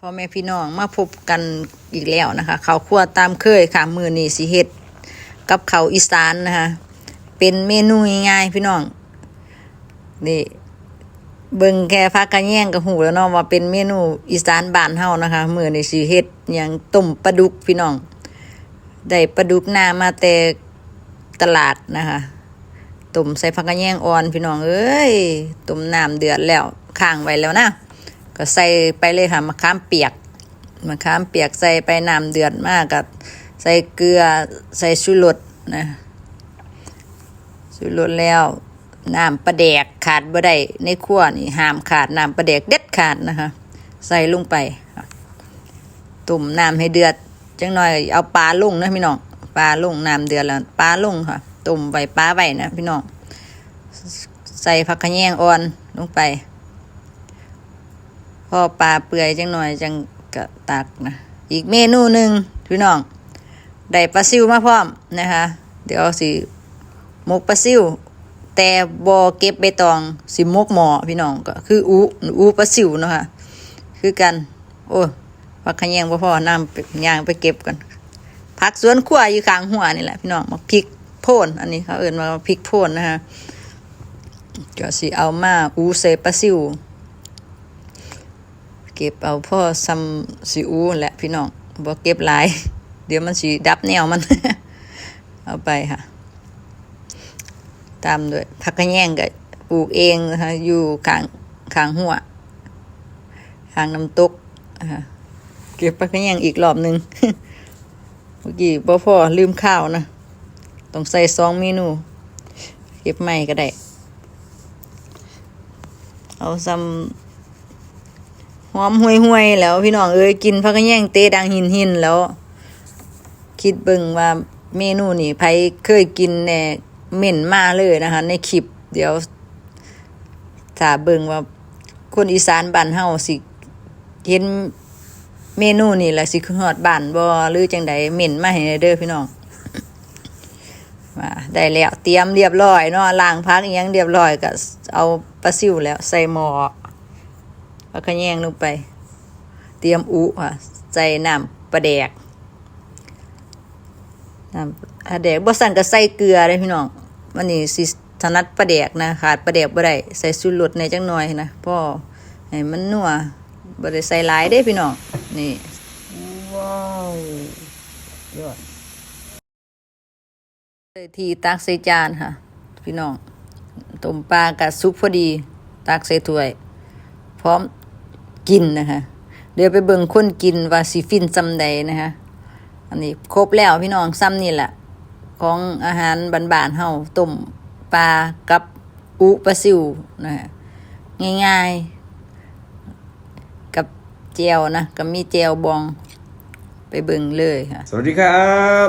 พ่อแม่พี่น้องมาพบกันอีกแล้วนะคะข้าวคั่วตามเคยค่ะ มือนี่สิเฮ็ดกับข้าวอีสานนะคะเป็นเมนูง่ายๆพี่น้องนี่เบิ่งแค่พักกันแย่งกับหูแล้วเนาะว่าเป็นเมนูอีสานบ้านเฮานะคะมือนี่สิเฮ็ดหยังต้มปลาดุกพี่น้องได้ปลาดุกหน้ามาแต่ตลาดนะคะต้มใส่ผักกระแยงอ่อนพี่น้องเอ้ยต้มน้ำเดือดแล้วข้างไว้แล้วนะ ก็ใส่ไปเลยค่ะมะขามเปียกมะขามเปียกใส่ไปน้ำเดือดมากกับใส่เกลือใส่ชูรสนะชูรสแล้วน้ำปลาแดกขาดบ่ได้ในครัวนี่ห้ามขาดน้ำปลาแดกเด็ดขาดนะคะ ใส่ลงไปตุ่มน้ำให้เดือดจังหน่อยเอาปลาลงนะพี่น้องปลาลงน้ำเดือดแล้วปลาลงค่ะตุ่มไว้ปลาไว้นะพี่น้องใส่ผักขะแยงอ่อนลงไป พอปลาเปื่อยจังหน่อยจังกะตักนะอีกเมนูหนึ่งพี่น้องได้ปลาซิวมาพร้อมนะคะ เดี๋ยวสิหมกปลาซิวแต่บอเก็บใบตองสิหมกหมอพี่น้องก็คืออูอูปลาซิวเนาะค่ะคือกัน โอ้พักขยงบ่พอน้ำยางไปเก็บกันผักสวนครัวอยู่กลางหัวนี่แหละพี่น้องมาพริกโพนอันนี้เขาเอิ้นว่าพริกโพนนะคะก็สิเอามาอูใส่ปลาซิว เก็บเอาพ่อซ้ำสิอูแหละพี่น้องบ่เก็บหลาย เดี๋ยวมันสิดับแนวมัน เอาไปค่ะ ตามด้วยผักกระแยงก็ปลูกเองนะคะอยู่ข้างข้างหัวข้างน้ำตกนะคะเก็บผักกระแยงอีกรอบหนึ่งเมื่อกี้บ่พ่อลืมข้าวนะต้องใส่สองเมนูเก็บใหม่ก็ได้ เอาซ้ำ อมห่วยห่วยๆแล้ว พี่น้องเอ้ยกินพักกะแย่งเตะดังหินหินแล้ว คิดเบิ่งว่าเมนูนี่ไผเคยกินแน่เหม็นมาเลยนะคะ ในคลิป เดี๋ยวถ้าเบิ่งว่าคนอีสานบ้านเฮาสิเห็นเมนูนี่แหละสิคือฮอดบ้านบ่หรือจังใดเหม็นมาให้เด้อพี่น้องมาได้แล้วเตรียมเรียบร้อยเนาะล้างพักอีหยังเรียบร้อยก็เอาปลาซิวแล้วใส่หม้อ เอาขะแยงลงไป เตรียมอุค่ะใส่น้ำปลาแดกน้ำปลาแดกบ่สั่นก็ใส่เกลือเลยพี่น้องวันนี้สิถนัดปลาแดกนะขาดปลาแดกบ่ได้ใส่สูตรรสในจังหน่อยนะพ่อให้มันนัวบ่ได้ใส่หลายเด้พี่น้องนี่ว้าวยอดทีตักใส่จานค่ะ พี่น้องต้มปลากับซุปพอดี ตักใส่ถ้วย พร้อม กินนะคะ เดี๋ยวไปเบิ่งคนกินว่าสิฟินซำใดนะคะ อันนี้ครบแล้วพี่น้องซ้ำนี่แหละของอาหารบ้านๆเฮาต้มปลากับอุปลาซิวนะฮะง่ายๆ กับเจียวนะก็มีเจียวบองไปเบิ่งเลยค่ะ สวัสดีครับ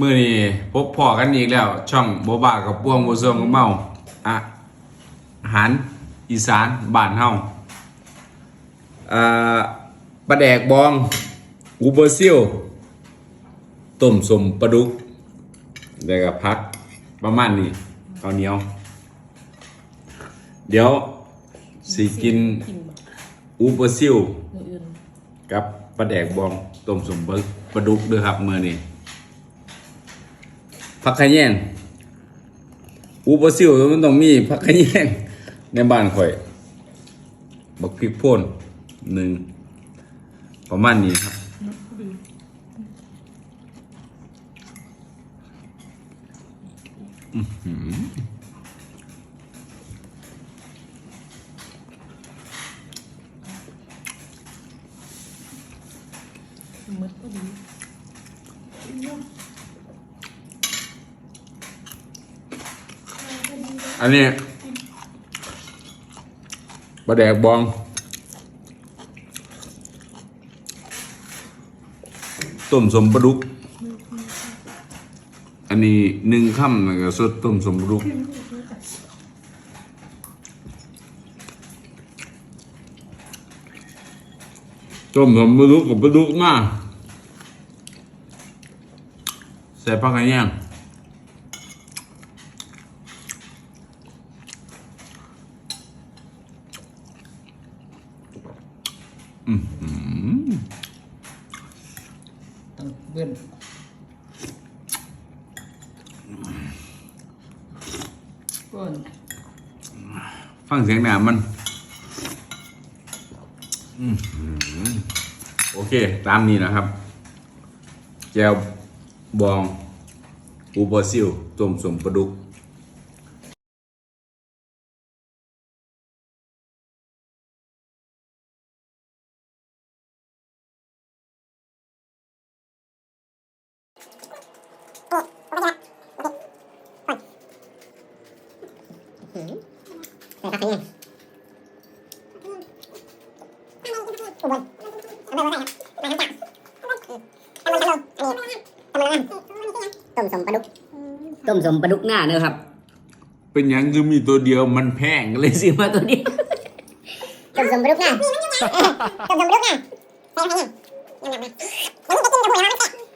มื่อนี้พบพอกันอีกแล้ว ช่องโบบากับป้วงโบซวงกับเมาอะอาหารอีสานบ้านเห่า ปลาแดกบองอูเบอร์ซิลต้มสมปลาดุกแล้วก็พักประมาณนี้ข้าวเหนียว เดี๋ยวสิกินอูเบอร์ซิลกับปลาแดกบองต้มสมปลาดุกด้วยครับมือนี้ผักขะแยงอูปลาซิวมันต้องมีผักขะแยงในบ้านข่อยบักพริกพ่น หนึ่งประมาณนี้ครับอันนี้ปลาแดกบอง ต้มสมปลาดุก อันนี้หนึ่งค่ำแล้วก็สดต้มสมปลาดุกต้มสมปลาดุกกับปลาดุกมาใส่ผักกระเทียมอืม ขึ้นก้นฟังเสียงหนามันอืมโอเค ตามนี้นะครับ แจวบอง อูบอซิลต้มสมปลาดุก ต้มสมปลาดุกต้มสมปลาดุกหน้าเนอะครับ เป็นหยังคือมีตัวเดียวมันแพงเลยสิซื้อมาตัวนี้ต้มสมปลาดุกหน้าต้มสมปลาดุกหน้าใส่ไปยังยังไงนะแล้